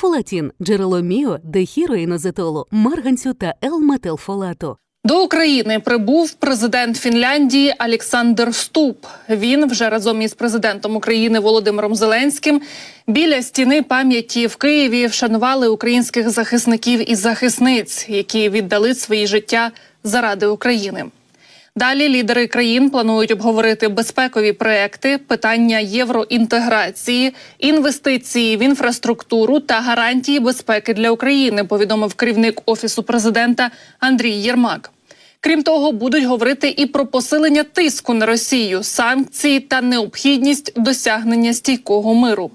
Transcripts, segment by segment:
Фолатін – джерело міо, дехіроїнозетолу, марганцю та L-метилфолату. До України прибув президент Фінляндії Олександр Ступ. Він вже разом із президентом України Володимиром Зеленським біля стіни пам'яті в Києві вшанували українських захисників і захисниць, які віддали свої життя заради України. Далі лідери країн планують обговорити безпекові проекти, питання євроінтеграції, інвестиції в інфраструктуру та гарантії безпеки для України. Повідомив керівник офісу президента Андрій Єрмак. Крім того, будуть говорити і про посилення тиску на Росію, санкції та необхідність досягнення стійкого миру.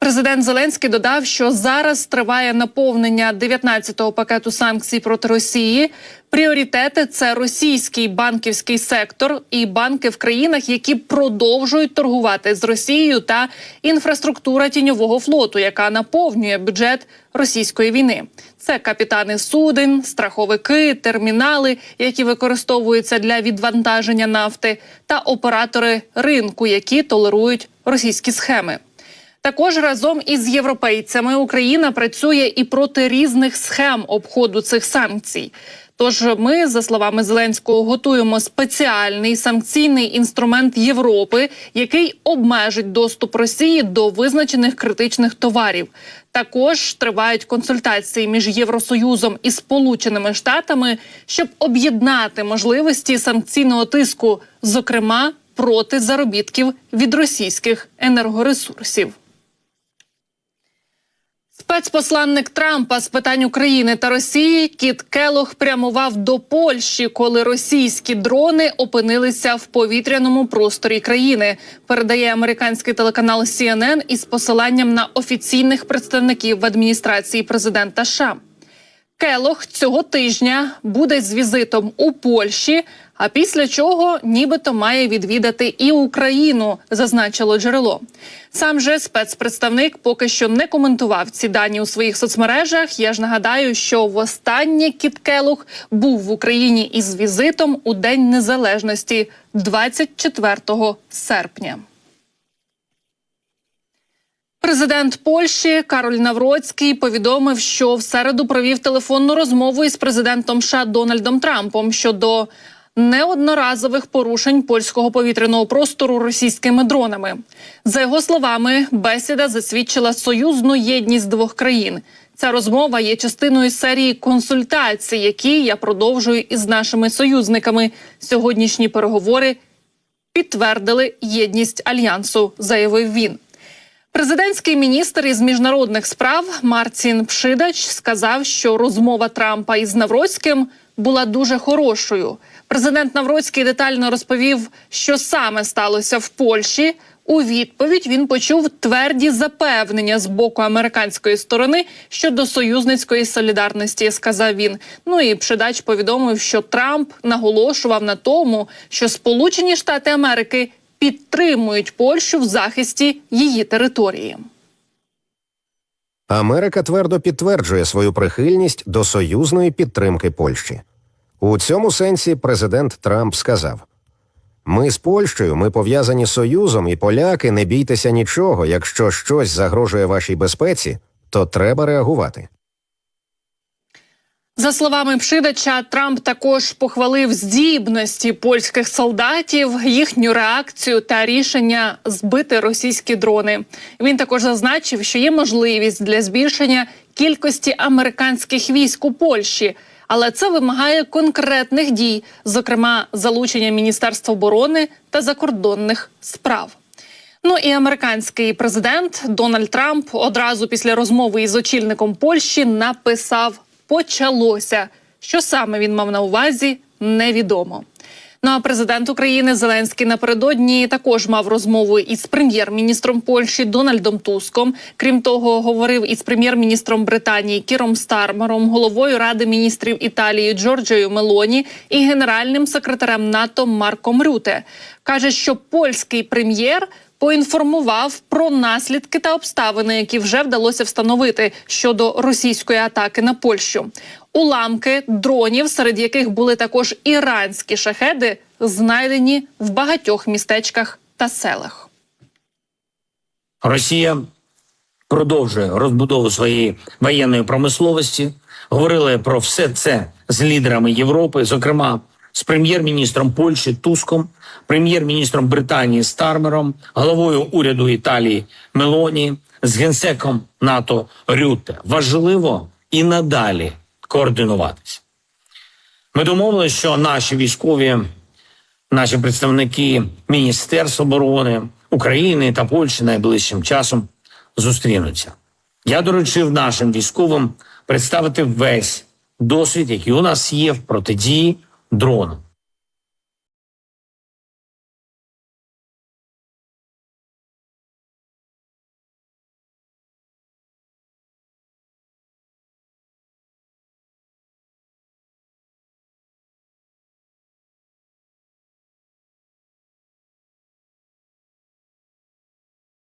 Президент Зеленський додав, що зараз триває наповнення 19-го пакету санкцій проти Росії. Пріоритети це російський банківський сектор і банки в країнах, які продовжують торгувати з Росією, та інфраструктура тіньового флоту, яка наповнює бюджет російської війни. Це капітани суден, страховики, термінали, які використовуються для відвантаження нафти, та оператори ринку, які толерують російські схеми. Також разом із європейцями Україна працює і проти різних схем обходу цих санкцій. Тож ми, за словами Зеленського, готуємо спеціальний санкційний інструмент Європи, який обмежить доступ Росії до визначених критичних товарів. Також тривають консультації між Євросоюзом і Сполученими Штатами, щоб об'єднати можливості санкційного тиску, зокрема проти заробітків від російських енергоресурсів. Спецпосланник Трампа з питань України та Росії Кіт Келох прямував до Польщі, коли російські дрони опинилися в повітряному просторі країни. Передає американський телеканал CNN із посиланням на офіційних представників в адміністрації президента США. Келох цього тижня буде з візитом у Польщі, а після чого нібито має відвідати і Україну, зазначило джерело. Сам же спецпредставник поки що не коментував ці дані у своїх соцмережах. Я ж нагадаю, що востаннє Кіт Келох був в Україні із візитом у День Незалежності 24 серпня. Президент Польщі Кароль Навроцький повідомив, що в середу провів телефонну розмову із президентом США Дональдом Трампом щодо неодноразових порушень польського повітряного простору російськими дронами. За його словами, бесіда засвідчила союзну єдність двох країн. Ця розмова є частиною серії консультацій, які я продовжую із нашими союзниками. Сьогоднішні переговори підтвердили єдність альянсу, заявив він. Президентський міністр із міжнародних справ Марцін Пшидач сказав, що розмова Трампа із Навроцьким була дуже хорошою. Президент Навроцький детально розповів, що саме сталося в Польщі. У відповідь він почув тверді запевнення з боку американської сторони щодо союзницької солідарності. Сказав він. Ну і Пшидач повідомив, що Трамп наголошував на тому, що Сполучені Штати Америки підтримують Польщу в захисті її території. Америка твердо підтверджує свою прихильність до союзної підтримки Польщі. У цьому сенсі президент Трамп сказав: Ми з Польщею, ми пов'язані з Союзом, і поляки не бійтеся нічого. Якщо щось загрожує вашій безпеці, то треба реагувати. За словами Пшидача, Трамп також похвалив здібності польських солдатів, їхню реакцію та рішення збити російські дрони. Він також зазначив, що є можливість для збільшення кількості американських військ у Польщі, але це вимагає конкретних дій, зокрема залучення Міністерства оборони та закордонних справ. Ну і американський президент Дональд Трамп одразу після розмови із очільником Польщі написав почалося. Що саме він мав на увазі, невідомо. Ну а президент України Зеленський напередодні також мав розмову із прем'єр-міністром Польщі Дональдом Туском. Крім того, говорив із прем'єр-міністром Британії Кіром Стармером, головою ради міністрів Італії Джорджією Мелоні і генеральним секретарем НАТО Марком Рюте. каже, що польський прем'єр поінформував про наслідки та обставини, які вже вдалося встановити щодо російської атаки на Польщу. Уламки дронів, серед яких були також іранські шахеди, знайдені в багатьох містечках та селах. Росія продовжує розбудову своєї воєнної промисловості. Говорили про все це з лідерами Європи, зокрема з прем'єр-міністром Польщі Туском, прем'єр-міністром Британії Стармером, головою уряду Італії Мелоні, з генсеком НАТО Рютте. Важливо і надалі координуватися. Ми домовилися, що наші військові, наші представники Міністерств оборони України та Польщі найближчим часом зустрінуться. Я доручив нашим військовим представити весь досвід, який у нас є в протидії дронам.